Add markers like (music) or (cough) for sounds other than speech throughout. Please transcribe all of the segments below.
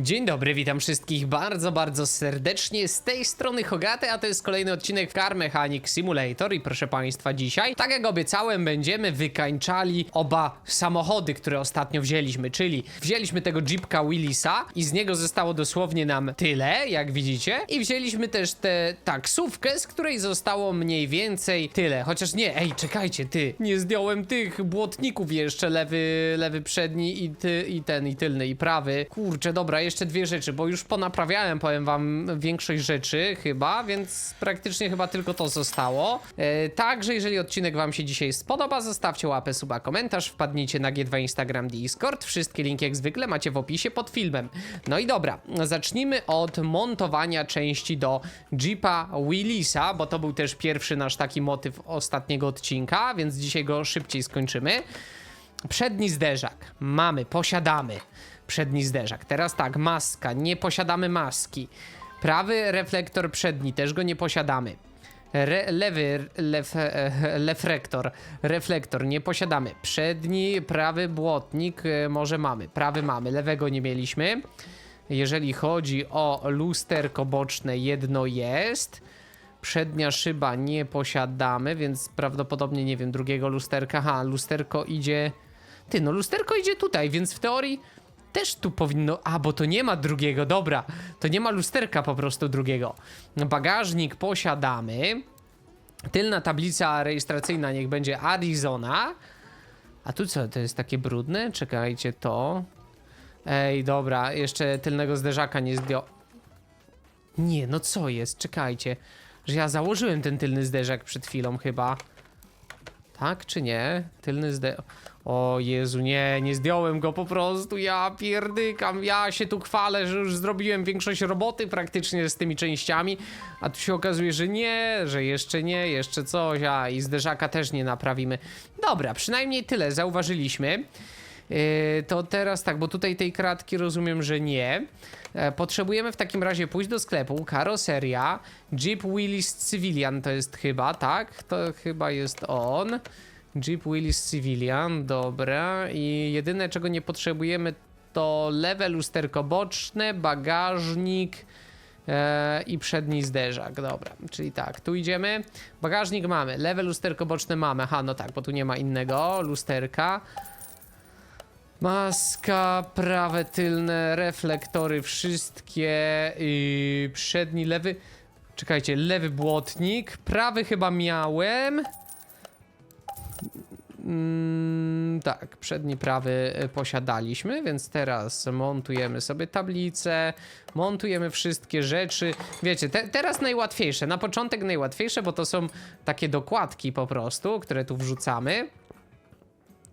Dzień dobry, witam wszystkich bardzo, bardzo serdecznie. Z tej strony Hogaty, a to jest kolejny odcinek Car Mechanic Simulator. I proszę Państwa, dzisiaj, tak jak obiecałem, będziemy wykańczali oba samochody, które ostatnio wzięliśmy. Czyli wzięliśmy tego Jeepka Willisa i z niego zostało dosłownie nam tyle, jak widzicie. I wzięliśmy też tę taksówkę, z której zostało mniej więcej tyle. Chociaż nie, ej, czekajcie, ty, nie zdjąłem tych błotników jeszcze, lewy, lewy przedni i, ty, i ten, i tylny, i prawy. Kurczę, dobra, jeszcze dwie rzeczy, bo już ponaprawiałem, powiem wam, większość rzeczy chyba, więc praktycznie chyba tylko to zostało. E, także jeżeli odcinek wam się dzisiaj spodoba, zostawcie łapę, suba, komentarz, wpadnijcie na G2 Instagram, Discord, wszystkie linki jak zwykle macie w opisie pod filmem. No i dobra, zacznijmy od montowania części do Jeepa Willisa, bo to był też pierwszy nasz taki motyw ostatniego odcinka, więc dzisiaj go szybciej skończymy. Przedni zderzak. Mamy, posiadamy przedni zderzak. Teraz tak, maska. Nie posiadamy maski. Prawy reflektor przedni, też go nie posiadamy. Re, lewy lef, (laughs) lefrektor, reflektor nie posiadamy. Przedni, prawy błotnik e, może mamy. Prawy mamy, lewego nie mieliśmy. Jeżeli chodzi o lusterko boczne, jedno jest. Przednia szyba nie posiadamy, więc prawdopodobnie nie wiem, drugiego lusterka. Ha, lusterko idzie. Ty, no lusterko idzie tutaj, więc w teorii też tu powinno. A, bo to nie ma drugiego, dobra. To nie ma lusterka po prostu drugiego. Bagażnik posiadamy. Tylna tablica rejestracyjna niech będzie Arizona. A tu co, to jest takie brudne? Czekajcie, to. Ej, dobra, jeszcze tylnego zderzaka nie zdjął. Nie, no co jest? Czekajcie. Że ja założyłem ten tylny zderzak przed chwilą chyba. Tak czy nie? Tylny zde... O Jezu, nie, nie zdjąłem go po prostu, ja pierdykam, ja się tu chwalę, że już zrobiłem większość roboty praktycznie z tymi częściami, a tu się okazuje, że nie, że jeszcze nie, jeszcze coś, a i zderzaka też nie naprawimy. Dobra, przynajmniej tyle zauważyliśmy. Yy, to teraz tak, bo tutaj tej kratki rozumiem, że nie. E, Potrzebujemy w takim razie pójść do sklepu. Karoseria. Jeep Willys Civilian to jest chyba, tak? To chyba jest on. Jeep Willys Civilian, dobra. I jedyne czego nie potrzebujemy to lewe lusterko boczne, bagażnik e, i przedni zderzak. Dobra, czyli tak, tu idziemy. Bagażnik mamy, lewe lusterko boczne mamy. Aha, no tak, bo tu nie ma innego lusterka. Maska, prawe tylne, reflektory wszystkie, yy, przedni, lewy, czekajcie, lewy błotnik, prawy chyba miałem. Mm, tak, przedni prawy y, posiadaliśmy, więc teraz montujemy sobie tablicę, montujemy wszystkie rzeczy. Wiecie, te, teraz najłatwiejsze, na początek najłatwiejsze, bo to są takie dokładki po prostu, które tu wrzucamy.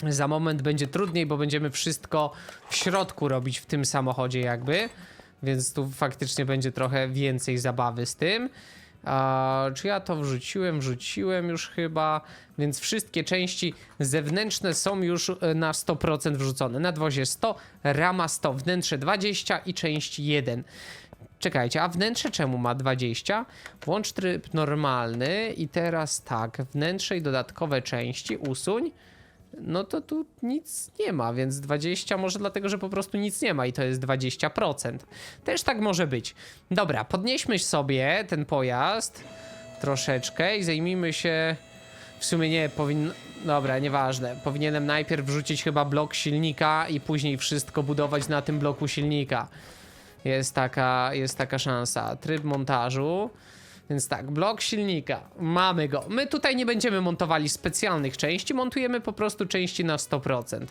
Za moment będzie trudniej, bo będziemy wszystko w środku robić w tym samochodzie jakby. Więc tu faktycznie będzie trochę więcej zabawy z tym. A, czy ja to wrzuciłem? Wrzuciłem już chyba. Więc wszystkie części zewnętrzne są już e, na 100% wrzucone. Nadwozie 100, rama 100, wnętrze 20 i część 1. Czekajcie, a wnętrze czemu ma 20? Włącz tryb normalny i teraz tak, wnętrze i dodatkowe części usuń no to tu nic nie ma, więc 20 może dlatego, że po prostu nic nie ma i to jest 20%. Też tak może być. Dobra, podnieśmy sobie ten pojazd troszeczkę i zajmijmy się... W sumie nie, powinno... Dobra, nieważne. Powinienem najpierw wrzucić chyba blok silnika i później wszystko budować na tym bloku silnika. Jest taka, jest taka szansa. Tryb montażu. Więc tak, blok silnika, mamy go. My tutaj nie będziemy montowali specjalnych części, montujemy po prostu części na 100%.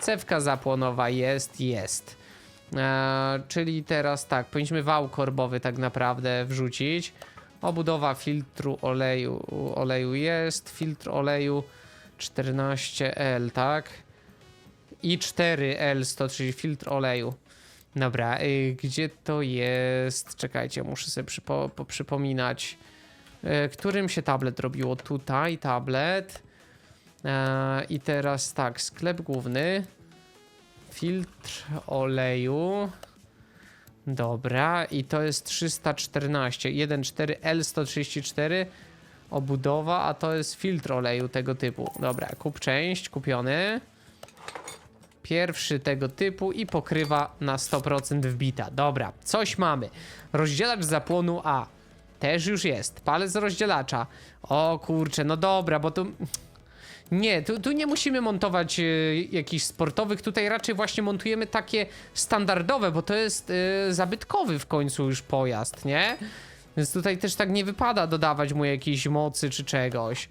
Cewka zapłonowa jest, jest. Eee, czyli teraz tak, powinniśmy wał korbowy tak naprawdę wrzucić. Obudowa filtru oleju, oleju jest, filtr oleju 14L, tak? I 4L130, filtr oleju. Dobra, y, gdzie to jest? Czekajcie, muszę sobie przypo, po, przypominać. Y, którym się tablet robiło? Tutaj tablet. E, I teraz tak, sklep główny. Filtr oleju. Dobra, i to jest 314. 1.4L134. Obudowa, a to jest filtr oleju tego typu. Dobra, kup część, kupiony. Pierwszy tego typu i pokrywa na 100% wbita. Dobra, coś mamy. Rozdzielacz zapłonu A. Też już jest. Palec rozdzielacza. O kurczę, no dobra, bo tu... Nie, tu, tu nie musimy montować y, jakichś sportowych, tutaj raczej właśnie montujemy takie standardowe, bo to jest y, zabytkowy w końcu już pojazd, nie? Więc tutaj też tak nie wypada dodawać mu jakiejś mocy czy czegoś.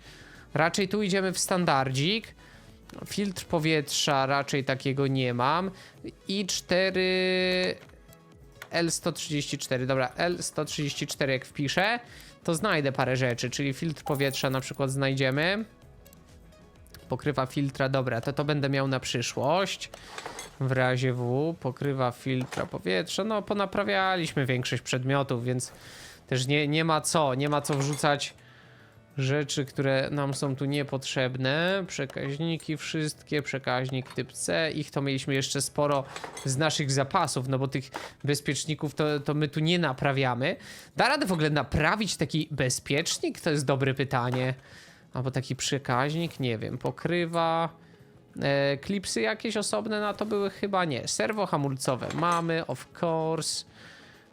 Raczej tu idziemy w standardzik. Filtr powietrza raczej takiego nie mam. I 4 L134, dobra, L134 jak wpiszę, to znajdę parę rzeczy, czyli filtr powietrza na przykład znajdziemy. Pokrywa filtra, dobra, to to będę miał na przyszłość. W razie W, pokrywa filtra powietrza, no ponaprawialiśmy większość przedmiotów, więc też nie, nie ma co, nie ma co wrzucać rzeczy, które nam są tu niepotrzebne. Przekaźniki wszystkie, przekaźnik typ C, ich to mieliśmy jeszcze sporo z naszych zapasów, no bo tych bezpieczników to, to my tu nie naprawiamy. Da radę w ogóle naprawić taki bezpiecznik? To jest dobre pytanie. Albo taki przekaźnik, nie wiem, pokrywa. E, klipsy jakieś osobne na to były? Chyba nie. Serwo hamulcowe mamy, of course,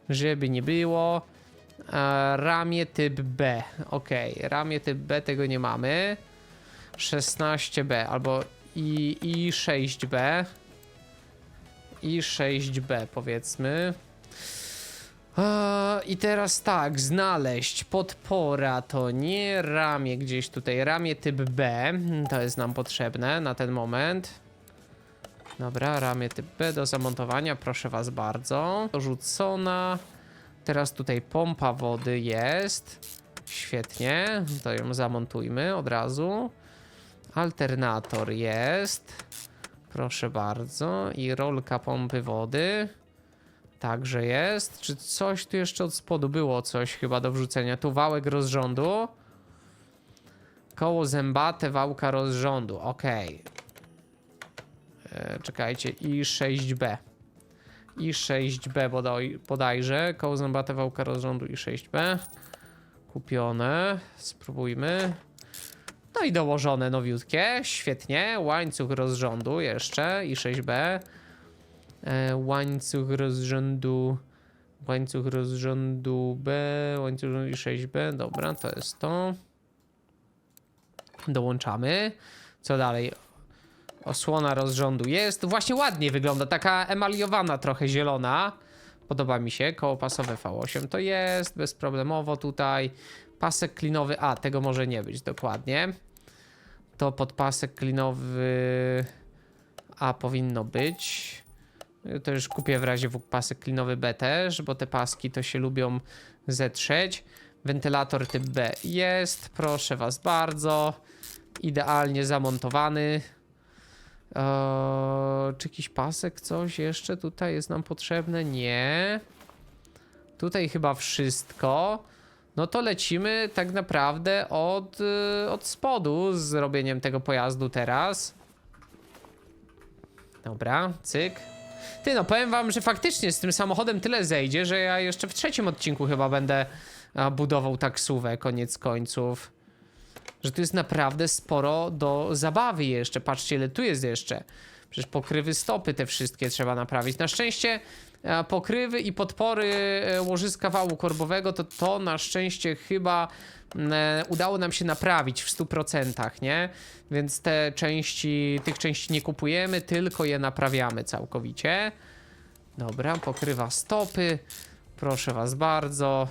żeby nie było. Ramię typ B. Ok, ramię typ B tego nie mamy. 16B albo i, i 6B. I 6B powiedzmy. I teraz tak, znaleźć podpora to nie ramię gdzieś tutaj, ramię typ B, to jest nam potrzebne na ten moment. Dobra, ramię typ B do zamontowania, proszę was bardzo. Dorzucona. Teraz tutaj pompa wody jest. Świetnie, to ją zamontujmy od razu. Alternator jest. Proszę bardzo. I rolka pompy wody. Także jest. Czy coś tu jeszcze od spodu było? Coś chyba do wrzucenia. Tu wałek rozrządu. Koło zębate, wałka rozrządu. Ok. E, czekajcie. I 6B. I 6B bodaj, bodajże. Koło zębate, wałka rozrządu i 6B. Kupione. Spróbujmy. No i dołożone nowiutkie. Świetnie. Łańcuch rozrządu jeszcze i 6B. E, łańcuch rozrządu. Łańcuch rozrządu B, łańcuch rozrządu i 6B. Dobra, to jest to. Dołączamy. Co dalej? Osłona rozrządu jest. Właśnie ładnie wygląda. Taka emaliowana, trochę zielona. Podoba mi się. Koło pasowe V8 to jest. Bezproblemowo tutaj. Pasek klinowy. A, tego może nie być dokładnie. To podpasek klinowy A powinno być. To już kupię w razie W pasek klinowy B też, bo te paski to się lubią zetrzeć. Wentylator typ B jest, proszę was bardzo. Idealnie zamontowany. Eee, czy jakiś pasek, coś jeszcze tutaj jest nam potrzebne? Nie. Tutaj chyba wszystko. No to lecimy tak naprawdę od, y, od spodu z zrobieniem tego pojazdu teraz. Dobra, cyk. Ty no, powiem wam, że faktycznie z tym samochodem tyle zejdzie, że ja jeszcze w trzecim odcinku chyba będę a, budował taksówę, koniec końców. Że tu jest naprawdę sporo do zabawy jeszcze. Patrzcie, ile tu jest jeszcze. Przecież pokrywy stopy te wszystkie trzeba naprawić. Na szczęście e, pokrywy i podpory e, łożyska wału korbowego to to na szczęście chyba e, udało nam się naprawić w 100%, nie? Więc te części, tych części nie kupujemy, tylko je naprawiamy całkowicie. Dobra, pokrywa stopy. Proszę was bardzo.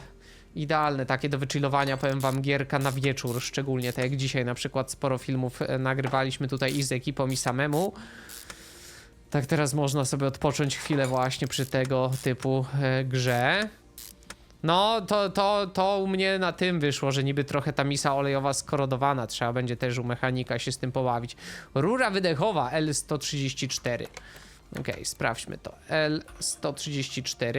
Idealne takie do wychillowania, powiem wam, gierka na wieczór, szczególnie tak jak dzisiaj na przykład sporo filmów e, nagrywaliśmy tutaj i z ekipą i samemu. Tak teraz można sobie odpocząć chwilę właśnie przy tego typu e, grze. No, to, to, to u mnie na tym wyszło, że niby trochę ta misa olejowa skorodowana. Trzeba będzie też u mechanika się z tym pobawić. Rura wydechowa L134. Ok, sprawdźmy to. L134.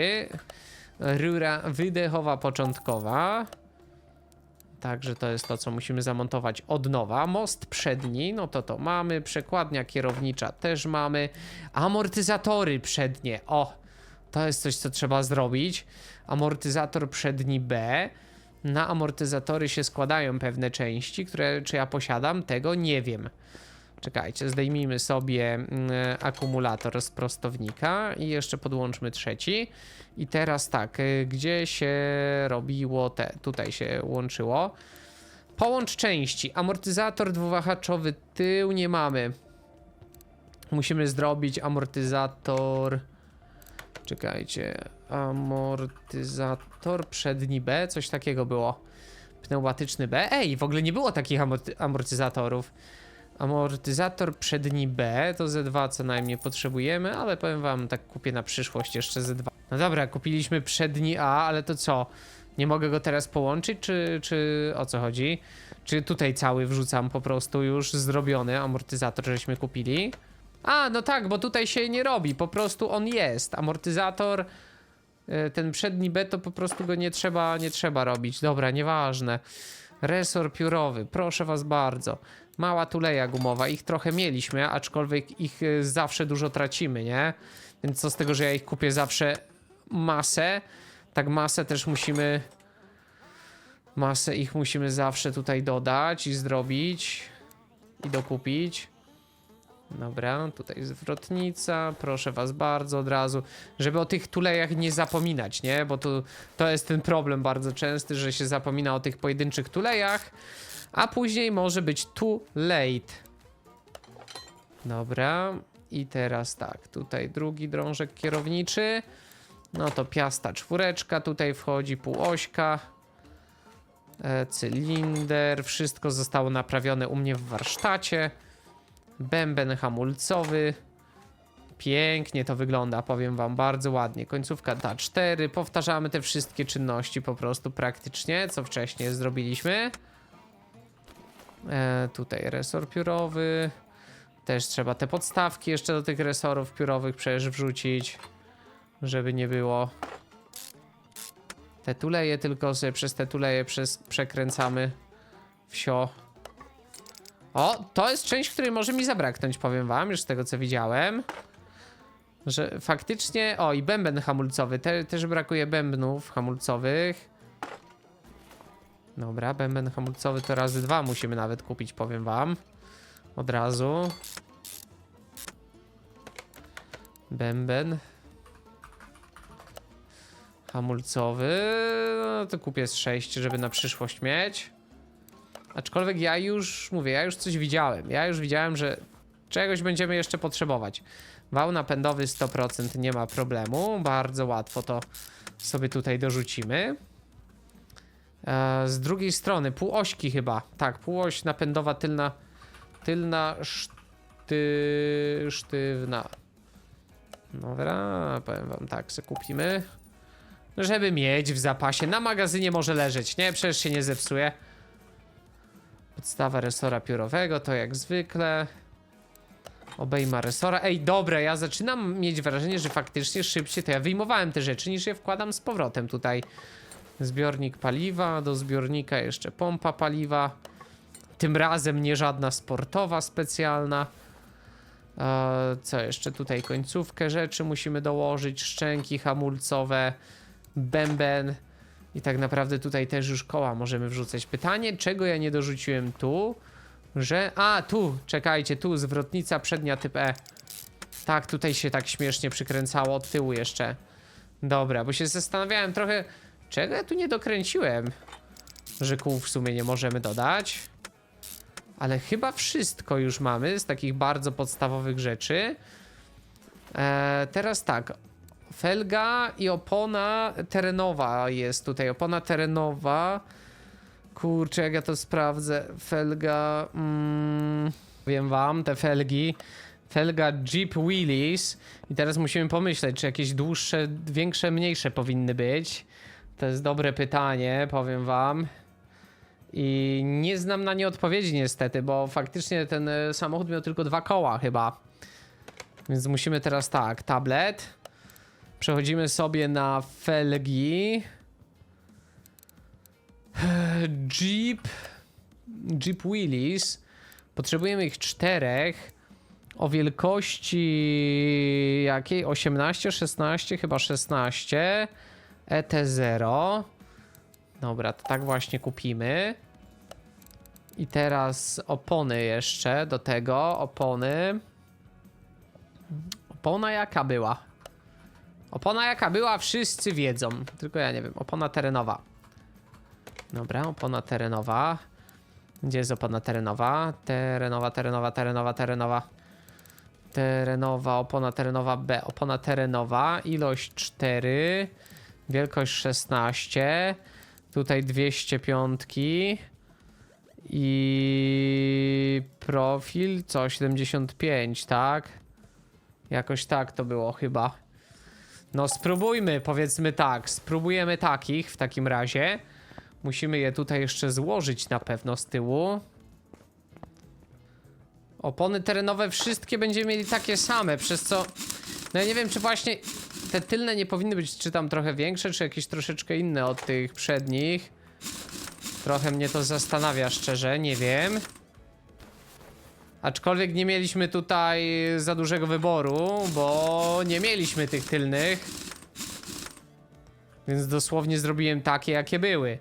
Rura wydechowa początkowa. Także to jest to, co musimy zamontować od nowa. Most przedni, no to to mamy. Przekładnia kierownicza też mamy. Amortyzatory przednie. O, to jest coś, co trzeba zrobić. Amortyzator przedni B. Na amortyzatory się składają pewne części, które czy ja posiadam, tego nie wiem. Czekajcie, zdejmijmy sobie mm, akumulator z prostownika i jeszcze podłączmy trzeci. I teraz tak, y, gdzie się robiło te, tutaj się łączyło. Połącz części. Amortyzator dwuwahaczowy tył nie mamy. Musimy zrobić amortyzator. Czekajcie. Amortyzator przedni B, coś takiego było. Pneumatyczny B. Ej, w ogóle nie było takich amorty amortyzatorów. Amortyzator przedni B to Z2 co najmniej potrzebujemy, ale powiem wam, tak kupię na przyszłość jeszcze Z2. No dobra, kupiliśmy przedni A, ale to co? Nie mogę go teraz połączyć, czy, czy o co chodzi? Czy tutaj cały wrzucam po prostu już zrobiony amortyzator, żeśmy kupili? A, no tak, bo tutaj się nie robi, po prostu on jest. Amortyzator, y, ten przedni B to po prostu go nie trzeba, nie trzeba robić. Dobra, nieważne. Resor piórowy, proszę was bardzo. Mała tuleja gumowa, ich trochę mieliśmy, aczkolwiek ich y, zawsze dużo tracimy, nie? Więc co z tego, że ja ich kupię zawsze masę, tak masę też musimy... Masę ich musimy zawsze tutaj dodać i zrobić i dokupić. Dobra, tutaj zwrotnica, proszę was bardzo od razu, żeby o tych tulejach nie zapominać, nie? Bo to, to jest ten problem bardzo częsty, że się zapomina o tych pojedynczych tulejach, a później może być too late. Dobra, i teraz tak, tutaj drugi drążek kierowniczy, no to piasta czwóreczka tutaj wchodzi, półośka, e, cylinder, wszystko zostało naprawione u mnie w warsztacie. Bęben hamulcowy. Pięknie to wygląda, powiem wam, bardzo ładnie. Końcówka ta 4. Powtarzamy te wszystkie czynności po prostu praktycznie, co wcześniej zrobiliśmy. E, tutaj resor piórowy. Też trzeba te podstawki jeszcze do tych resorów piórowych przecież wrzucić, żeby nie było. Te tuleje tylko sobie przez te tuleje przez, przekręcamy wsio. O, to jest część, której może mi zabraknąć, powiem wam, już z tego co widziałem. Że faktycznie. O, i bęben hamulcowy. Te, też brakuje bębnów hamulcowych. Dobra, bęben hamulcowy to razy dwa musimy nawet kupić, powiem wam. Od razu. Bęben. Hamulcowy. No to kupię z 6, żeby na przyszłość mieć. Aczkolwiek ja już mówię, ja już coś widziałem. Ja już widziałem, że czegoś będziemy jeszcze potrzebować. Wał napędowy 100% nie ma problemu. Bardzo łatwo to sobie tutaj dorzucimy. E, z drugiej strony, półośki chyba. Tak, półoś napędowa tylna. Tylna szty, sztywna. Dobra, powiem wam tak, se kupimy. Żeby mieć w zapasie. Na magazynie może leżeć, nie? Przecież się nie zepsuje. Podstawa resora piórowego, to jak zwykle. Obejma resora. Ej, dobre, ja zaczynam mieć wrażenie, że faktycznie szybciej to ja wyjmowałem te rzeczy, niż je wkładam z powrotem tutaj. Zbiornik paliwa, do zbiornika jeszcze pompa paliwa. Tym razem nie żadna sportowa specjalna. E, co jeszcze tutaj? Końcówkę rzeczy musimy dołożyć, szczęki hamulcowe, bęben. I tak naprawdę tutaj też już koła możemy wrzucać. Pytanie, czego ja nie dorzuciłem tu? Że... A, tu, czekajcie, tu zwrotnica przednia typ E. Tak, tutaj się tak śmiesznie przykręcało od tyłu jeszcze. Dobra, bo się zastanawiałem trochę, czego ja tu nie dokręciłem, że kół w sumie nie możemy dodać. Ale chyba wszystko już mamy z takich bardzo podstawowych rzeczy. Eee, teraz tak, felga i opona terenowa jest tutaj. Opona terenowa. Kurczę, jak ja to sprawdzę. Felga. Mm, wiem wam, te felgi. Felga Jeep Willys. I teraz musimy pomyśleć, czy jakieś dłuższe, większe, mniejsze powinny być. To jest dobre pytanie, powiem wam. I nie znam na nie odpowiedzi niestety, bo faktycznie ten e, samochód miał tylko dwa koła chyba. Więc musimy teraz tak, tablet. Przechodzimy sobie na felgi. (sighs) Jeep. Jeep Willys. Potrzebujemy ich czterech. O wielkości jakiej? 18, 16, chyba 16. ET0. Dobra, to tak właśnie kupimy. I teraz opony jeszcze do tego. Opony. Opona jaka była? Opona jaka była, wszyscy wiedzą. Tylko ja nie wiem. Opona terenowa. Dobra, opona terenowa. Gdzie jest opona terenowa? Terenowa, terenowa, terenowa, terenowa. Terenowa, opona terenowa B. Opona terenowa. Ilość 4. Wielkość 16. Tutaj 205. I profil co? 75, tak? Jakoś tak to było chyba. No spróbujmy, powiedzmy tak. Spróbujemy takich w takim razie. Musimy je tutaj jeszcze złożyć na pewno z tyłu. Opony terenowe wszystkie będziemy mieli takie same, przez co... No ja nie wiem, czy właśnie te tylne nie powinny być czy tam trochę większe, czy jakieś troszeczkę inne od tych przednich. Trochę mnie to zastanawia szczerze, nie wiem. Aczkolwiek nie mieliśmy tutaj za dużego wyboru, bo nie mieliśmy tych tylnych. Więc dosłownie zrobiłem takie, jakie były.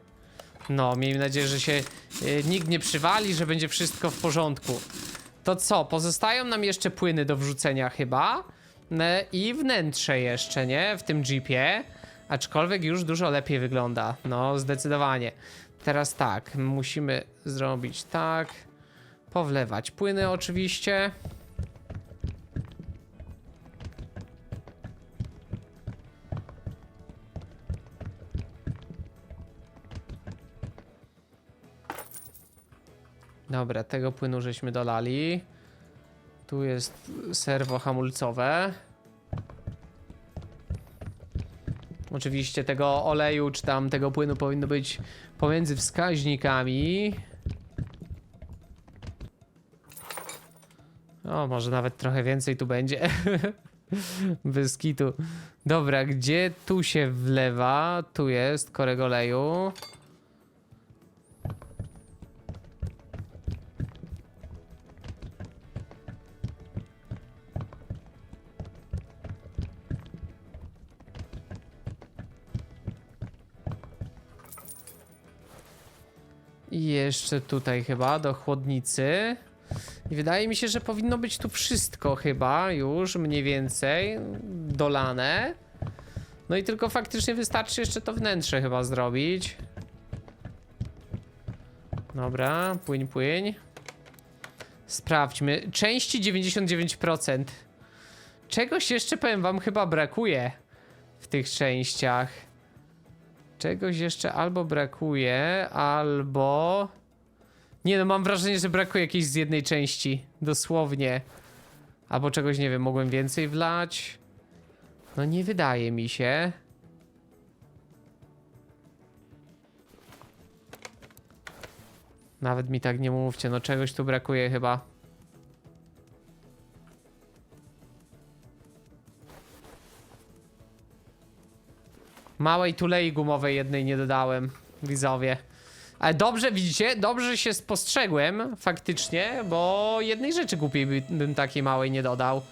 No, miejmy nadzieję, że się y, nikt nie przywali, że będzie wszystko w porządku. To co? Pozostają nam jeszcze płyny do wrzucenia chyba. I wnętrze jeszcze, nie? W tym jeepie. Aczkolwiek już dużo lepiej wygląda. No, zdecydowanie. Teraz tak, musimy zrobić tak. Powlewać płyny oczywiście. Dobra, tego płynu żeśmy dolali. Tu jest serwo hamulcowe. Oczywiście tego oleju czy tam tego płynu powinno być pomiędzy wskaźnikami. O, może nawet trochę więcej tu będzie. (laughs) Bez. Dobra, gdzie tu się wlewa? Tu jest korek oleju. Jeszcze tutaj chyba do chłodnicy. I wydaje mi się, że powinno być tu wszystko chyba już mniej więcej dolane. No i tylko faktycznie wystarczy jeszcze to wnętrze chyba zrobić. Dobra, płyń, płyń. Sprawdźmy. Części 99%. Czegoś jeszcze powiem wam chyba brakuje w tych częściach. Czegoś jeszcze albo brakuje, albo... Nie no, mam wrażenie, że brakuje jakiejś z jednej części. Dosłownie. Albo czegoś, nie wiem, mogłem więcej wlać. No nie wydaje mi się. Nawet mi tak nie mówcie, no czegoś tu brakuje chyba. Małej tulei gumowej jednej nie dodałem, widzowie. Ale dobrze, widzicie, dobrze się spostrzegłem faktycznie, bo jednej rzeczy głupiej by, bym takiej małej nie dodał.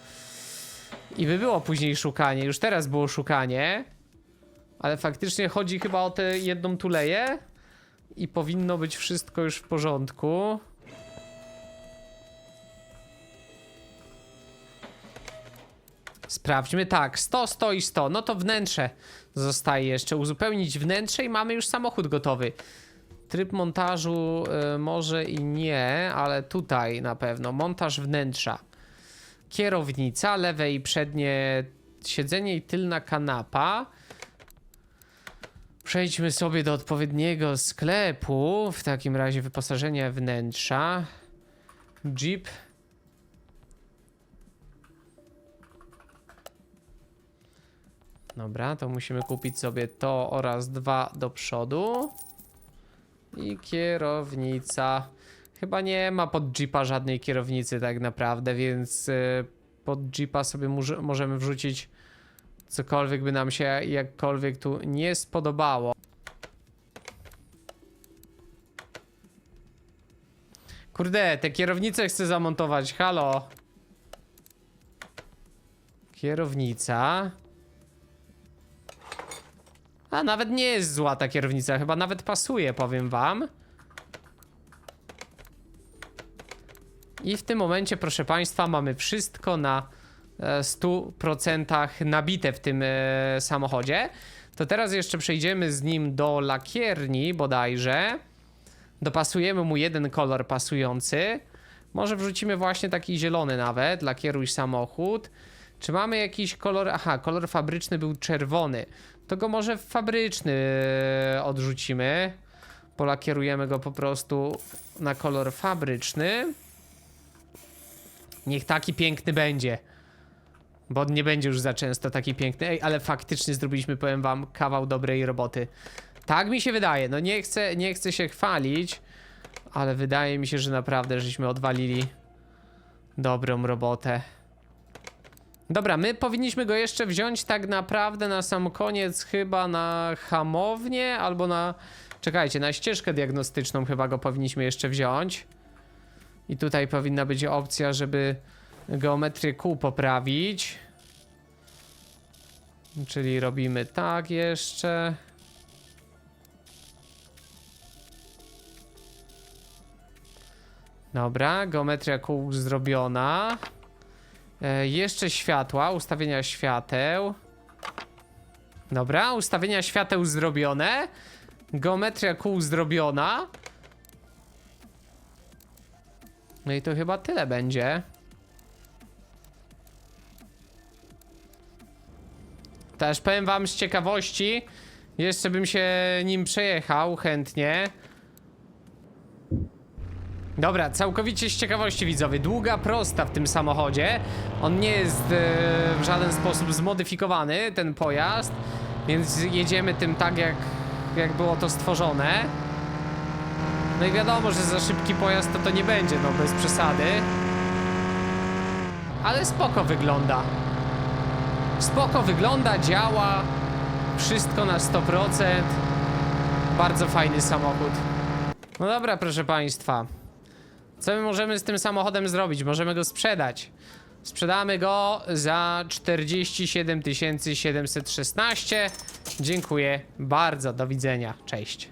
I by było później szukanie, już teraz było szukanie. Ale faktycznie chodzi chyba o tę jedną tuleję. I powinno być wszystko już w porządku. Sprawdźmy, tak, 100, 100 i 100, no to wnętrze zostaje jeszcze, uzupełnić wnętrze i mamy już samochód gotowy. Tryb montażu y, może i nie, ale tutaj na pewno, montaż wnętrza. Kierownica, lewe i przednie siedzenie i tylna kanapa. Przejdźmy sobie do odpowiedniego sklepu, w takim razie wyposażenie wnętrza. Jeep Dobra, to musimy kupić sobie to oraz dwa do przodu. I kierownica. Chyba nie ma pod Jeepa żadnej kierownicy tak naprawdę, więc y, pod Jeepa sobie może- możemy wrzucić cokolwiek by nam się jakkolwiek tu nie spodobało. Kurde, te kierownice chcę zamontować, halo. Kierownica. A nawet nie jest zła ta kierownica, chyba nawet pasuje, powiem wam. I w tym momencie, proszę Państwa, mamy wszystko na e, 100% nabite w tym e, samochodzie. To teraz jeszcze przejdziemy z nim do lakierni bodajże. Dopasujemy mu jeden kolor pasujący. Może wrzucimy właśnie taki zielony nawet, lakieruj samochód. Czy mamy jakiś kolor? Aha, kolor fabryczny był czerwony. To go może fabryczny e, odrzucimy. Polakierujemy go po prostu na kolor fabryczny. Niech taki piękny będzie. Bo nie będzie już za często taki piękny. Ej, ale faktycznie zrobiliśmy, powiem wam, kawał dobrej roboty. Tak mi się wydaje. No nie chcę, nie chcę się chwalić, ale wydaje mi się, że naprawdę żeśmy odwalili dobrą robotę. Dobra, my powinniśmy go jeszcze wziąć tak naprawdę na sam koniec chyba na hamownię albo na... Czekajcie, na ścieżkę diagnostyczną chyba go powinniśmy jeszcze wziąć. I tutaj powinna być opcja, żeby geometrię kół poprawić. Czyli robimy tak jeszcze. Dobra, geometria kół zrobiona. E, jeszcze światła, ustawienia świateł. Dobra, ustawienia świateł zrobione. Geometria kół zrobiona. No i to chyba tyle będzie. Też powiem wam z ciekawości, jeszcze bym się nim przejechał chętnie. Dobra, całkowicie z ciekawości widzowie, długa prosta w tym samochodzie. On nie jest e, w żaden sposób zmodyfikowany, ten pojazd, więc jedziemy tym tak jak, jak było to stworzone. No i wiadomo, że za szybki pojazd to to nie będzie, no bez przesady. Ale spoko wygląda. Spoko wygląda, działa. Wszystko na 100%. Bardzo fajny samochód. No dobra, proszę państwa. Co my możemy z tym samochodem zrobić? Możemy go sprzedać. Sprzedamy go za 47 716. Dziękuję bardzo. Do widzenia. Cześć.